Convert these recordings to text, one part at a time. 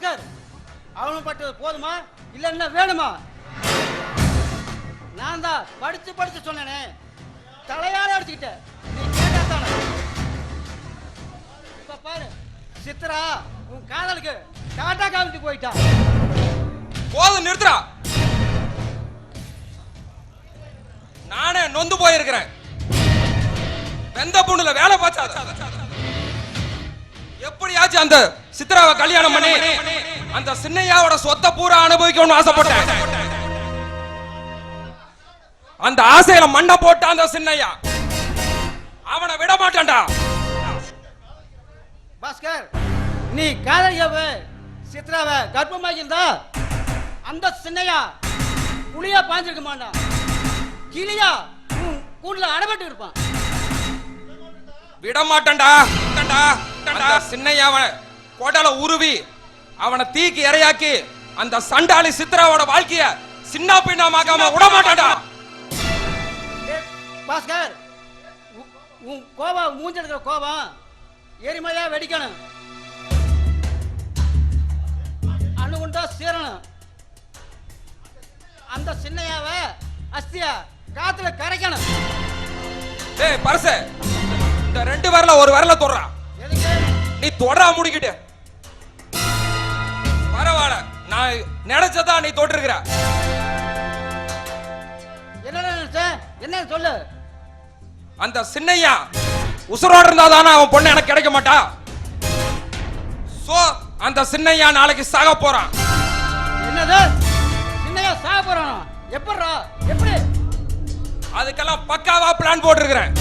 சொல்றது போதுமா? இல்ல என்ன வேணுமா? நான் தான் படிச்சு படிச்சு சொன்னேனே. தலையால அடிச்சுக்கிட்டேன் நீ கேட்டா தானே? இப்ப பாரு சித்ரா உன் காதலுக்கு டாட்டா காமிச்சு போயிட்டா. போதும் நிறுத்துறா நானே நொந்து போயிருக்கிறேன். வெந்த புண்ணுல வேலை பார்த்தா எப்படியாச்சும் அந்த சித்ராவை கல்யாணம் பண்ணி அந்த சின்னையாவோட சொத்தை பூரா அனுபவிக்கணும்னு ஆசைப்பட்டேன். அந்த ஆசையில மண்ணை போட்ட அந்த சின்னையா. அவனை விட மாட்டான்டா. பாஸ்கர் நீ காதலியாவ? சித்ராவை கர்ப்பமாக்கி இருந்தா அந்த சின்னையா புளியா பாஞ்சிருக்க மாட்டான் கிளியா கூண்டுல அடைபட்டு இருப்பான். விட மாட்டேன்டா மாட்டேன்டா. கோட்டால உருவி அவனை தீக்கு இரையாக்கி அந்த சண்டாளி சித்ராவோட வாழ்க்கைய சின்ன பின்னமாக்காம விட மாட்டான்டா ஏய், பாஸ்கர் உ- உன் கோபம் மூஞ்சி இருக்கிற கோபம் எரிமலையா வெடிக்கணும். அணு உண்டா சீரணும் அந்த சின்னையாவ அஸ்தியா காத்துல கரைக்கணும். டேய் பரச இந்த ரெண்டு வரல ஒரு வரல தொடுறா. எதுக்கு? நீ தொடரா முடிக்கிட்டு. நான் நினைச்சதா நீ தொட்டிருக்கிற என்ன என்ன சொல்லு? அந்த சின்னையா உசுரோட இருந்தா தானே அவன் பொண்ணு எனக்கு கிடைக்க மாட்டா? சோ அந்த சின்னையா நாளைக்கு சாக போறான். என்னது? சின்னையா சாக போறானா? எப்படிடா எப்படி? அதுக்கெல்லாம் பக்காவா பிளான் போட்டிருக்கிறேன்.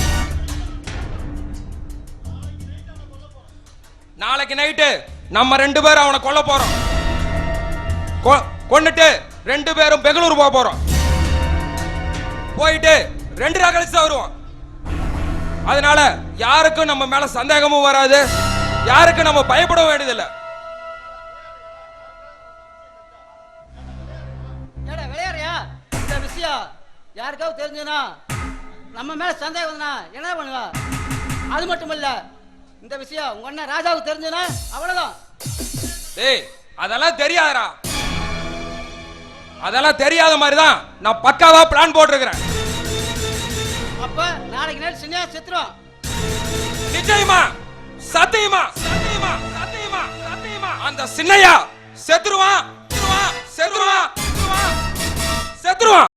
நாளைக்கு நைட்டு நம்ம ரெண்டு பேரும் அவனை கொல்ல போறோம். கொ- கொன்னுட்டு ரெண்டு பேரும் பெங்களூர் போக போறோம். போயிட்டு ரெண்டு நாள் கழிச்சு தான் வருவோம் அதனால யாருக்கும் நம்ம மேல சந்தேகமும் வராது. யாருக்கும் நம்ம பயப்பட வேண்டியதில்லை. இந்த விஷயம் யாருக்காவது தெரிஞ்சதுன்னா நம்ம மேல சந்தேகம் வந்தா என்ன பண்ணுவா? அது மட்டும் இல்ல இந்த விஷயம் உங்க அண்ணன் ராஜாவுக்கு தெரிஞ்சதுன்னா அவ்வளவுதான். டேய் அதெல்லாம் தெரியாதடா. அதெல்லாம் தெரியாத மாதிரி தான் நான் பக்காவா பிளான் போட்டிருக்கிறேன். அப்ப நாளைக்கு நேரம் சின்னையா செத்துரும் நிச்சயமா சத்தியமா சத்தியமா சத்தியமா சத்தியமா. அந்த சின்னையா செத்துருவான் செத்துருவான் செத்துருவான் செத்துருவான்.